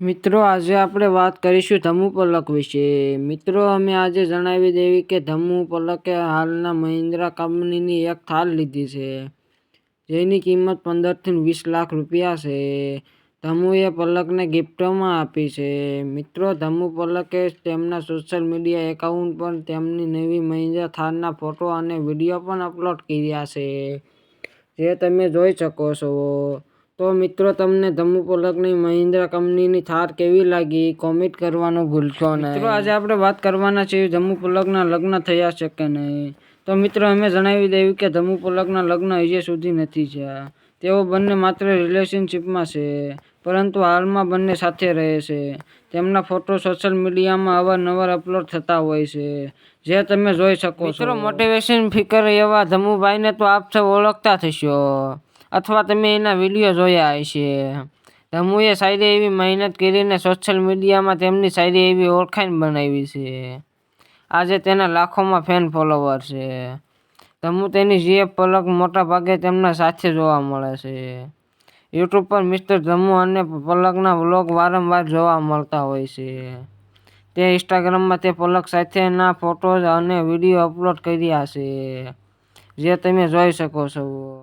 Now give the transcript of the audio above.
મિત્રો, આજે આપણે વાત કરીશું ધમુ પલક વિશે. મિત્રો, અમે આજે જણાવી દેવી કે ધમુ પલકે હાલના મહિન્દ્રા કંપનીની એક થાર લીધી છે, જેની કિંમત પંદરથી વીસ લાખ રૂપિયા છે. ધમુએ પલકને ગિફ્ટમાં આપી છે. મિત્રો ધમુ પલકે તેમના સોશિયલ મીડિયા એકાઉન્ટ પર તેમની નવી મહિન્દ્રા થારના ફોટો અને વીડિયો પણ અપલોડ કર્યા છે, જે તમે જોઈ શકો છો. તો મિત્રો તમને ધમુ પોલકની મહિન્દ્રા કંપનીની થાર કેવી લાગી? કોમેન્ટ કરવાનું ભૂલશો નહીં. મિત્રો આજે આપણે વાત કરવાના છીએ ધમુ પોલકના લગ્ન થયા છે કે નહીં? તો મિત્રો અમે જણાવી દેવું કે ધમુ પોલકના લગ્ન હજી સુધી નથી થયા. તેઓ બંને માત્ર રિલેશનશિપમાં છે પરંતુ હાલમાં બંને સાથે રહે છે. તેમના ફોટો સોશિયલ મીડિયામાં અવારનવાર અપલોડ થતા હોય છે. જે તમે જોઈ શકો છો. મિત્રો મોટિવેશન ફિકર એવા ધમુભાઈને તો આપ સૌ ઓળખતા થશો. અથવા તમે એના વીડિયો જોયા હશે. ધમુએ સારી એવી મહેનત કરીને સોશિયલ મીડિયામાં તેમની સારી એવી ઓળખાણ બનાવી છે. આજે તેના લાખોમાં ફેન ફોલોવર છે. ધમુ તેની જે પલક મોટા ભાગે તેમના સાથે જોવા મળે છે. યુટ્યુબ પર મિસ્ટર ધમુ અને પલકના વ્લોગ વારંવાર જોવા મળતા હોય છે. તે ઇન્સ્ટાગ્રામમાં તે પલક સાથેના ફોટોઝ અને વીડિયો અપલોડ કર્યા છે. જે તમે જોઈ શકો છો.